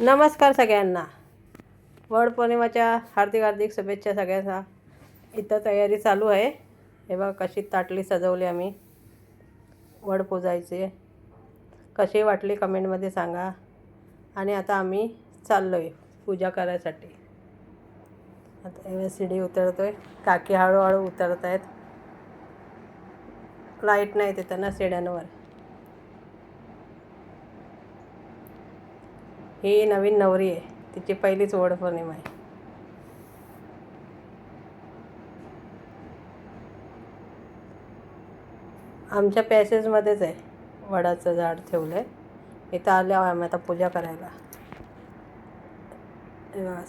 नमस्कार सगळ्यांना. वड पौर्णिमाच्या हार्दिक हार्दिक शुभेच्छा सगळ्यांना. इथं तयारी चालू आहे. हे बघा कशी ताटली सजवली आम्ही. वड पूजायचे. कशी वाटली कमेंटमध्ये सांगा. आणि आता आम्ही चाललो आहे पूजा करायसाठी. आता हे शिडी उतरतो आहे काकी हळूहळू उतरत आहेत लाइट नाही येते त्यांना शिड्यांवर. ही नवीन नवरी आहे. तिची पहिलीच वड पौर्णिमा आहे. आमच्या पॅसेजमध्येच आहे. वडाचं झाड ठेवलं आहे इथं आल्यावर आम्ही आता पूजा करायला.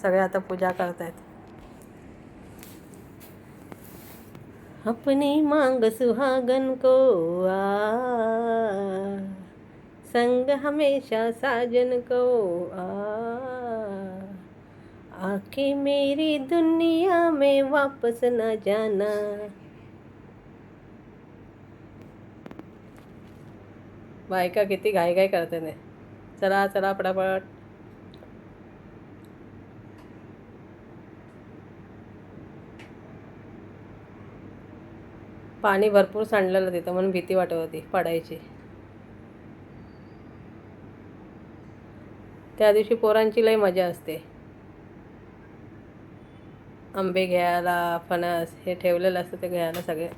सगळे आता पूजा करतायत. अपनी मांग सुहागन को आ संग हमेशा साजन को आ आके मेरी दुनिया में वापस न जाना। बायका किती घाई घाई करते ने। चला चला पटापट. पाणी भरपूर सांडलेलं तिथं म्हणून भीती वाटत होती पडायची. त्या दिवशी पोरांची लई मजा असते. आंबे घ्यायला फणस हे ठेवलेलं असतं ते घ्यायला सगळे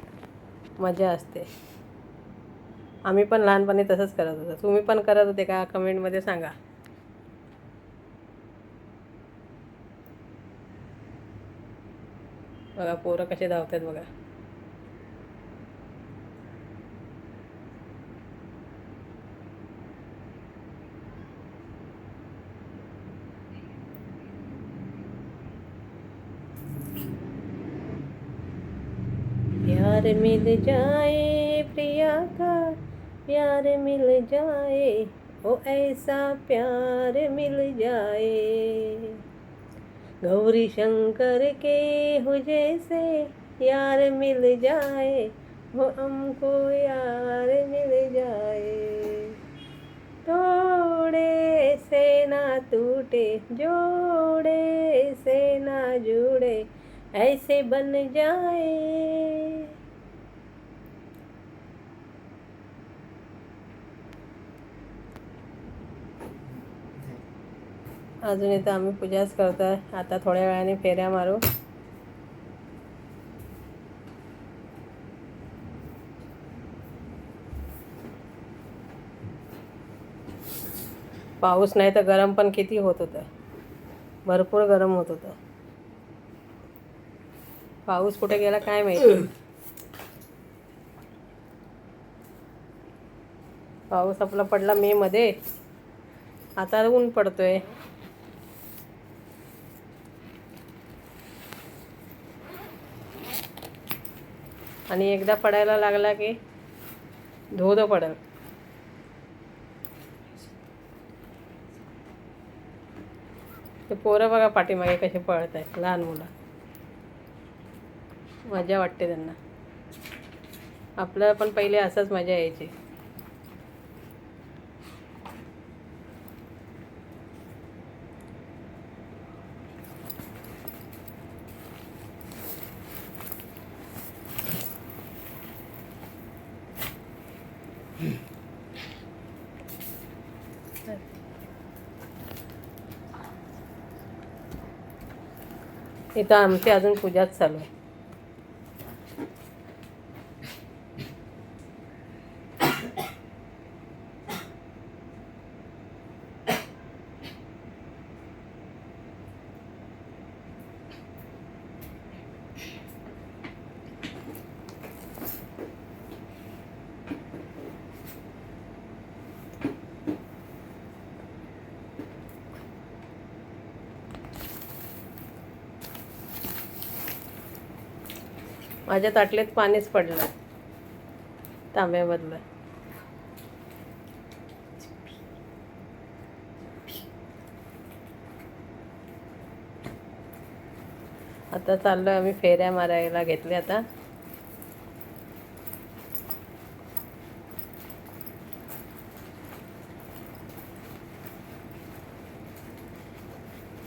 मजा असते. आम्ही पण लहानपणी तसंच करत होतो. तुम्ही पण करत होते का? कमेंटमध्ये सांगा. बघा पोरं कसे धावतात बघा. प्यार मिल जाए, प्रिया का प्यार मिल जाए, ओ ऐसा प्यार मिल जाए। गौरी शंकर के हो जैसे यार मिल जाए, वो हमको यार मिल जाए। तोड़े से ना टूटे, जोड़े से ना जुड़े, ऐसे बन जाए अजून इथं आम्ही पूजाच करतोय. आता थोड्या वेळाने फेऱ्या मारू. पाऊस नाही तर गरम पण किती होत होतं. भरपूर गरम होत होतं. पाऊस कुठे गेला काय माहिती? पाऊस आपला पडला मे मध्ये. आता ऊन पडतोय. आणि एकदा पडायला लागला की धोध पडल. ते पोरं बघा पाठीमागे कसे पळत आहेत लहान मुलं. मजा वाटते त्यांना. आपल्याला पण पहिले असंच मजा यायची. इथं आमची अजून पूजाच चालू आहे. माझ्या ताटलीत पाणीच पडलं. तांब्यामधलं. आता चाललो आम्ही फेऱ्या मारायला घेतल्या आता.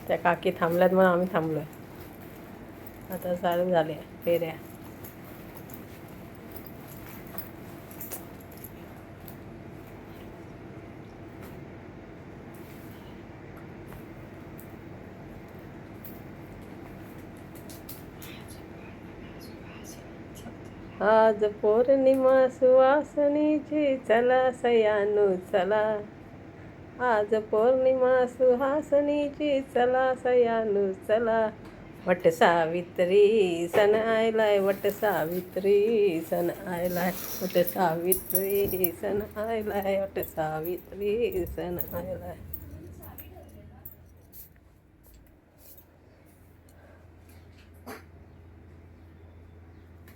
त्या काकी थांबल्यात म्हणून आम्ही थांबलो आहे आता चालू झाले फेऱ्या. आज पौर्णिमा सुवासनीची चला सयानु चला. आज पौर्णिमा सुहासनीची चला सयानु चला. वट सावित्री सण आयलाय वट सावित्री सण आयलाय वट सावित्री सण आयलाय वट सावित्री सण आयलाय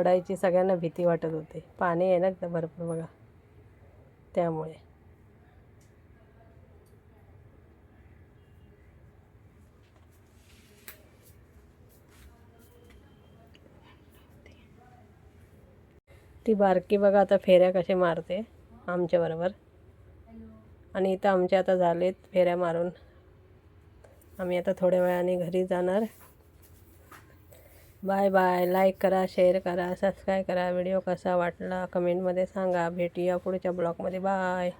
पडायची सगळ्यांना भीती वाटत होती. पाणी आहे ना भरपूर बघा. त्यामुळे. ती बारकी बघा आता फेऱ्या कसे मारते आमच्याबरोबर आणि इथं आमच्या आता झालेत फेऱ्या मारून. आम्ही आता थोड्या वेळाने घरी जाणार. Bye bye. लाईक करा शेअर करा सबस्क्राईब करा. व्हिडिओ कसा वाटला? कमेंटमध्ये सांगा. भेटूया पुढच्या ब्लॉगमध्ये बाय